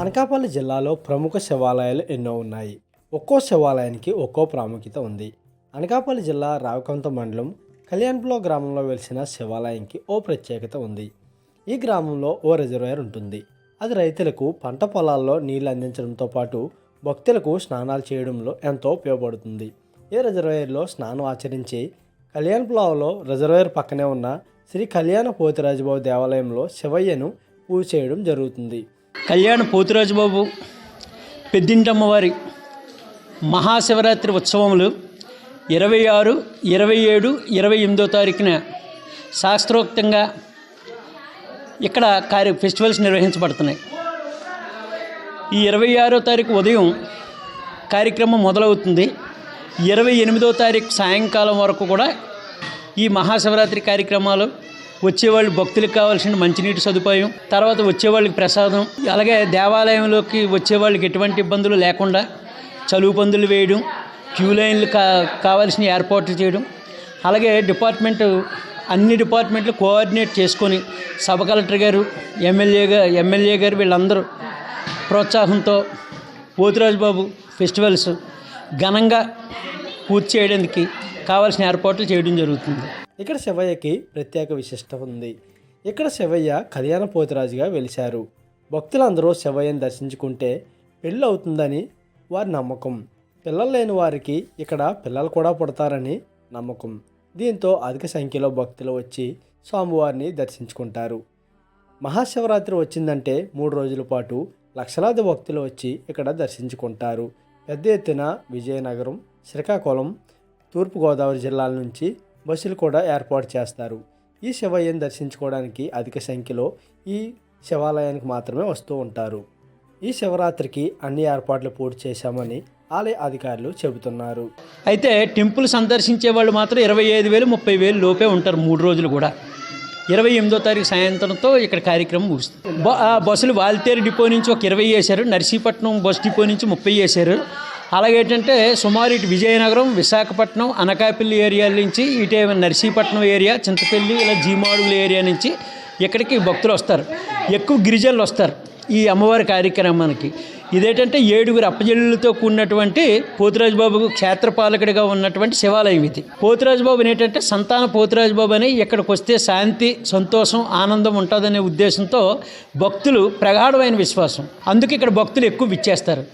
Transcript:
అనకాపల్లి జిల్లాలో ప్రముఖ శివాలయాలు ఎన్నో ఉన్నాయి. ఒక్కో శివాలయానికి ఒక్కో ప్రాముఖ్యత ఉంది. అనకాపల్లి జిల్లా రావకంత మండలం కళ్యాణ్పులో గ్రామంలో వెలిసిన శివాలయానికి ఓ ప్రత్యేకత ఉంది. ఈ గ్రామంలో ఓ రిజర్వాయర్ ఉంటుంది. అది రైతులకు పంట పొలాల్లో నీళ్ళు అందించడంతో పాటు భక్తులకు స్నానాలు చేయడంలో ఎంతో ఉపయోగపడుతుంది. ఈ రిజర్వాయర్లో స్నానం ఆచరించి కళ్యాణపులావలో రిజర్వాయర్ పక్కనే ఉన్న శ్రీ కళ్యాణ పోతిరాజుబాబు దేవాలయంలో శివయ్యను పూజ చేయడం జరుగుతుంది. కళ్యాణ పోతురాజు బాబు పెద్దింటమ్మవారి మహాశివరాత్రి ఉత్సవములు ఇరవై ఆరు ఇరవై ఏడు ఇరవై ఎనిమిదో తారీఖున శాస్త్రోక్తంగా ఇక్కడ కార్య ఫెస్టివల్స్ నిర్వహించబడుతున్నాయి. ఈ ఇరవై ఆరో తారీఖు ఉదయం కార్యక్రమం మొదలవుతుంది. ఇరవై ఎనిమిదో తారీఖు సాయంకాలం వరకు కూడా ఈ మహాశివరాత్రి కార్యక్రమాలు వచ్చేవాళ్ళు భక్తులకు కావాల్సిన మంచినీటి సదుపాయం తర్వాత వచ్చేవాళ్ళకి ప్రసాదం అలాగే దేవాలయంలోకి వచ్చేవాళ్ళకి ఎటువంటి ఇబ్బందులు లేకుండా చలువు పందులు వేయడం క్యూ లైన్లు కా కావాల్సిన ఏర్పాట్లు చేయడం అలాగే డిపార్ట్మెంట్ అన్ని డిపార్ట్మెంట్లు కోఆర్డినేట్ చేసుకొని సబ్ కలెక్టర్ గారు ఎమ్మెల్యే గారు ఎమ్మెల్యే గారు వీళ్ళందరూ ప్రోత్సాహంతో పోతురాజు బాబు ఫెస్టివల్స్ ఘనంగా పూర్తి చేయడానికి కావాల్సిన ఏర్పాట్లు చేయడం జరుగుతుంది. ఇక్కడ శివయ్యకి ప్రత్యేక విశిష్టత ఉంది. ఇక్కడ శివయ్య కళ్యాణ పోతురాజుగా వెలిశారు. భక్తులందరూ శివయ్యను దర్శించుకుంటే పెళ్ళి అవుతుందని వారి నమ్మకం. పిల్లలు లేని వారికి ఇక్కడ పిల్లలు కూడా పుడతారని నమ్మకం. దీంతో అధిక సంఖ్యలో భక్తులు వచ్చి స్వామివారిని దర్శించుకుంటారు. మహాశివరాత్రి వచ్చిందంటే మూడు రోజుల పాటు లక్షలాది భక్తులు వచ్చి ఇక్కడ దర్శించుకుంటారు. పెద్ద ఎత్తున విజయనగరం శ్రీకాకుళం తూర్పుగోదావరి జిల్లాల నుంచి బస్సులు కూడా ఏర్పాటు చేస్తారు. ఈ శివయ్యను దర్శించుకోవడానికి అధిక సంఖ్యలో ఈ శివాలయానికి మాత్రమే వస్తూ ఉంటారు. ఈ శివరాత్రికి అన్ని ఏర్పాట్లు పూర్తి చేశామని ఆలయ అధికారులు చెబుతున్నారు. అయితే టెంపుల్ సందర్శించే వాళ్ళు మాత్రం ఇరవై ఐదు వేలు ముప్పై వేలు లోపే ఉంటారు మూడు రోజులు కూడా. ఇరవై ఎనిమిదో తారీఖు సాయంత్రంతో ఇక్కడ కార్యక్రమం ముగుస్తుంది. ఆ బస్సులు వాల్తేరు డిపో నుంచి ఒక ఇరవై వేశారు నర్సీపట్నం బస్ డిపో నుంచి ముప్పై వేశారు అలాగే ఏంటంటే సుమారు ఇటు విజయనగరం విశాఖపట్నం అనకాపల్లి ఏరియా నుంచి ఇటే నర్సీపట్నం ఏరియా చింతపల్లి ఇలా జీమాడుగుల ఏరియా నుంచి ఇక్కడికి భక్తులు వస్తారు. ఎక్కువ గిరిజనులు వస్తారు ఈ అమ్మవారి కార్యక్రమానికి. ఇదేంటంటే ఏడుగురు అప్పజల్లులతో కూడినటువంటి పోతురాజుబాబు క్షేత్రపాలకుడిగా ఉన్నటువంటి శివాలయం ఇది. పోతురాజు బాబు ఏంటంటే సంతాన పోతురాజు బాబు అని ఇక్కడికి వస్తే శాంతి సంతోషం ఆనందం ఉంటుందనే ఉద్దేశంతో భక్తులు ప్రగాఢమైన విశ్వాసం. అందుకే ఇక్కడ భక్తులు ఎక్కువ విచ్చేస్తారు.